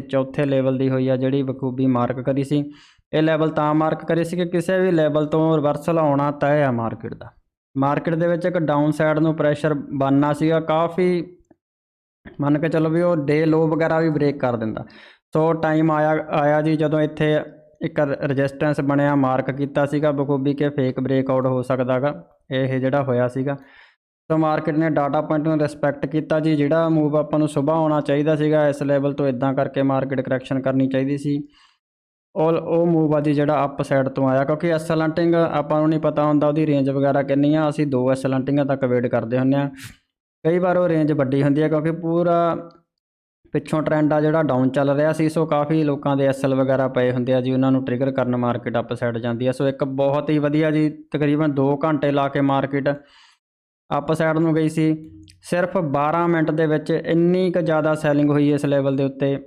ਤੇ ਚੌਥੇ ਲੈਵਲ ਦੀ ਹੋਈ ਆ ਜਿਹੜੀ ਬਖੂਬੀ ਮਾਰਕ ਕਰੀ ਸੀ। ਇਹ ਲੈਵਲ ਤਾਂ ਮਾਰਕ ਕਰੀ ਸੀ ਕਿ ਕਿਸੇ ਵੀ ਲੈਵਲ ਤੋਂ ਰਿਵਰਸਲ ਆਉਣਾ ਤੈਅ ਆ ਮਾਰਕੀਟ ਦਾ। ਮਾਰਕੀਟ ਦੇ ਵਿੱਚ ਇੱਕ ਡਾਊਨ ਸਾਈਡ ਨੂੰ ਪ੍ਰੈਸ਼ਰ ਬਣਨਾ ਸੀਗਾ, ਕਾਫੀ ਮੰਨ ਕੇ ਚੱਲੋ ਵੀ ਉਹ ਡੇ ਲੋ ਵਗੈਰਾ ਵੀ ਬ੍ਰੇਕ ਕਰ ਦਿੰਦਾ। ਸੋ ਟਾਈਮ ਆਇਆ ਆਇਆ ਜੀ ਜਦੋਂ ਇੱਥੇ ਇੱਕ ਰੈਜ਼ਿਸਟੈਂਸ ਬਣਿਆ ਮਾਰਕ ਕੀਤਾ ਸੀਗਾ ਬਖੂਬੀ ਕਿ ਫੇਕ ਬ੍ਰੇਕ ਆਊਟ ਹੋ ਸਕਦਾਗਾ ਇਹ ਜਿਹੜਾ ਹੋਇਆ ਸੀਗਾ। ਤਾਂ ਮਾਰਕੀਟ ਨੇ ਡਾਟਾ ਪੁਆਇੰਟ ਨੂੰ ਰਿਸਪੈਕਟ ਕੀਤਾ ਜੀ, ਜਿਹੜਾ ਮੂਵ ਆਪਾਂ ਨੂੰ ਸਵੇਰ ਆਉਣਾ ਚਾਹੀਦਾ ਸੀਗਾ, ਇਸ ਲੈਵਲ ਤੋਂ ਇਦਾਂ ਕਰਕੇ ਮਾਰਕੀਟ ਕਰੈਕਸ਼ਨ ਕਰਨੀ ਚਾਹੀਦੀ ਸੀ। ਉਹ ਉਹ ਮੂਵ ਆ ਜੀ ਜਿਹੜਾ ਅਪ ਸਾਈਡ ਤੋਂ ਆਇਆ, ਕਿਉਂਕਿ ਐਸਲੈਂਟਿੰਗ ਆਪਾਂ ਨੂੰ ਨਹੀਂ ਪਤਾ ਹੁੰਦਾ ਉਹਦੀ ਰੇਂਜ ਵਗੈਰਾ ਕਿੰਨੀ ਆ, ਅਸੀਂ ਦੋ ਐਸਲੈਂਟਿੰਗਾਂ ਤੱਕ ਵੇਟ ਕਰਦੇ ਹੁੰਦੇ ਆ। ਕਈ ਵਾਰ ਉਹ ਰੇਂਜ ਵੱਡੀ ਹੁੰਦੀ ਹੈ ਕਿਉਂਕਿ ਪੂਰਾ ਪਿੱਛੋਂ ਟ੍ਰੈਂਡ ਆ ਜਿਹੜਾ ਡਾਊਨ ਚੱਲ ਰਿਹਾ ਸੀ, ਸੋ ਕਾਫੀ ਲੋਕਾਂ ਦੇ ਐਸਐਲ ਵਗੈਰਾ ਪਏ ਹੁੰਦੇ ਆ ਜੀ, ਉਹਨਾਂ ਨੂੰ ਟ੍ਰਿਗਰ ਕਰਨ ਮਾਰਕੀਟ ਅਪ ਸਾਈਡ ਜਾਂਦੀ ਹੈ ਸੋ ਇੱਕ ਬਹੁਤ ਹੀ ਵਧੀਆ ਜੀ, ਤਕਰੀਬਨ 2 ਘੰਟੇ ਲਾ ਕੇ ਮਾਰਕੀਟ ਅਪ ਸਾਈਡ ਨੂੰ ਗਈ ਸੀ। ਸਿਰਫ 12 ਮਿੰਟ ਦੇ ਵਿੱਚ ਇੰਨੀ ਕੁ ਜ਼ਿਆਦਾ ਸੈਲਿੰਗ ਹੋਈ ਇਸ ਲੈਵਲ ਦੇ ਉੱਤੇ।